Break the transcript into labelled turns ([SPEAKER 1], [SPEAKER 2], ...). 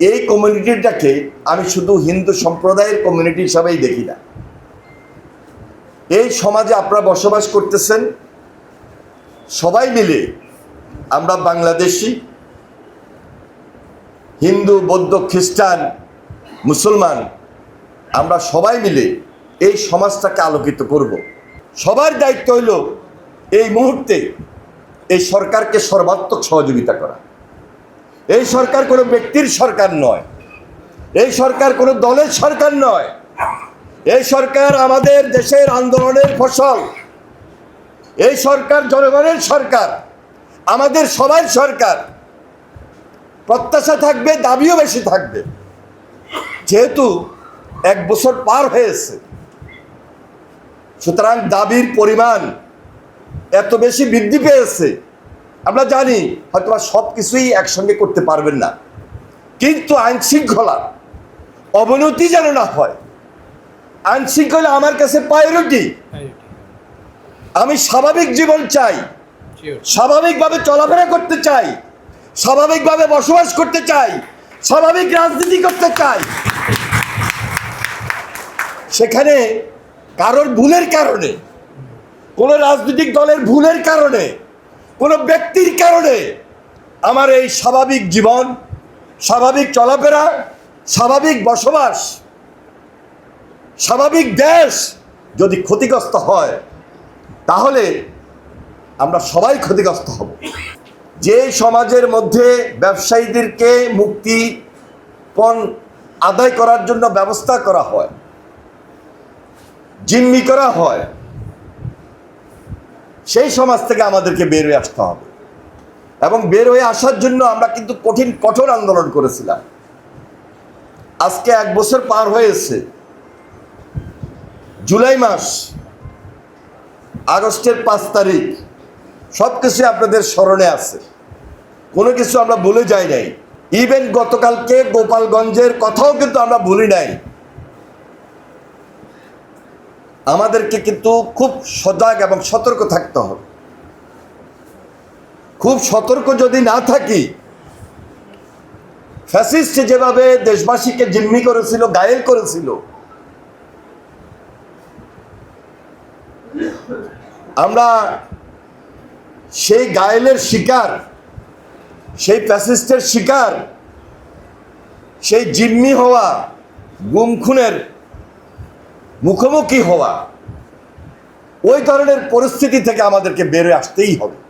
[SPEAKER 1] এই কমিউনিটিটাকে আমি শুধু হিন্দু সম্প্রদায়ের কমিউনিটি হিসাবেই দেখি না। এই সমাজে আপনারা বসবাস করতেছেন, সবাই মিলে আমরা বাংলাদেশি, হিন্দু, বৌদ্ধ, খ্রিস্টান, মুসলমান, আমরা সবাই মিলে এই সমাজটাকে আলোকিত করব। সবার দায়িত্ব হইল এই মুহূর্তে এই সরকারকে সর্বাত্মক সহযোগিতা করা। এই সরকার কোনো ব্যক্তির সরকার নয়। এই সরকার কোনো দলের সরকার নয়। এই সরকার আমাদের দেশের আন্দোলনের ফসল। এই সরকার জনগণের সরকার, আমাদের সবার সরকার। প্রত্যাশা থাকবে, দাবিও বেশি থাকবে। যেহেতু এক বছর পার হয়েছে, সুতরাং দাবির পরিমাণ এত বেশি বৃদ্ধি পেয়েছে। আমরা জানি হয়তো সব কিছুই একসঙ্গে করতে পারবেন না। কিন্তু আইন শৃঙ্খলা অবনতি যেন না হয় আইন শৃঙ্খলা আমার কাছে প্রায়োরিটি আমি স্বাভাবিক জীবন চাই স্বাভাবিকভাবে চলাফেরা করতে চাই স্বাভাবিকভাবে বসবাস করতে চাই স্বাভাবিক রাজনীতি করতে চাই। সেখানে কারোর ভুলের কারণে কোনো রাজনৈতিক দলের ভুলের কারণে কোনো ব্যক্তির কারণে আমার এই স্বাভাবিক জীবন, স্বাভাবিক চলাফেরা, স্বাভাবিক বসবাস, স্বাভাবিক দেশ যদি ক্ষতিগ্রস্ত হয়, তাহলে আমরা সবাই ক্ষতিগ্রস্ত হব। যে সমাজের মধ্যে ব্যবসায়ীদেরকে মুক্তিপণ আদায় করার জন্য ব্যবস্থা করা হয়, জিম্মি করা হয় সেই সমাজ থেকে আমাদেরকে বের হয়ে আসতে হবে। এবং বের হয়ে আসার জন্য আমরা কিন্তু কঠিন, কঠোর আন্দোলন করেছিলাম। আজকে এক বছর পার হয়েছে। জুলাই মাস, আগস্টের পাঁচ তারিখ সব কিছু আপনাদের স্মরণে আছে। কোনো কিছু আমরা ভুলে যাই নাই। ইভেন গতকালকে গোপালগঞ্জের কথাও কিন্তু আমরা ভুলি নাই। আমাদেরকে কিন্তু খুব সজাগ এবং সতর্ক থাকতে হবে। খুব সতর্ক যদি না থাকি ফ্যাসিস্ট যেভাবে দেশবাসীকে জিম্মি করেছিল, গায়েল করেছিল, আমরা সেই গায়েলের শিকার, সেই ফ্যাসিস্টের শিকার, সেই জিম্মি হওয়া গুম খুনের মুখোমুখি হওয়া ওই ধরনের পরিস্থিতি থেকে আমাদেরকে বেরোয় আসতেই হবে।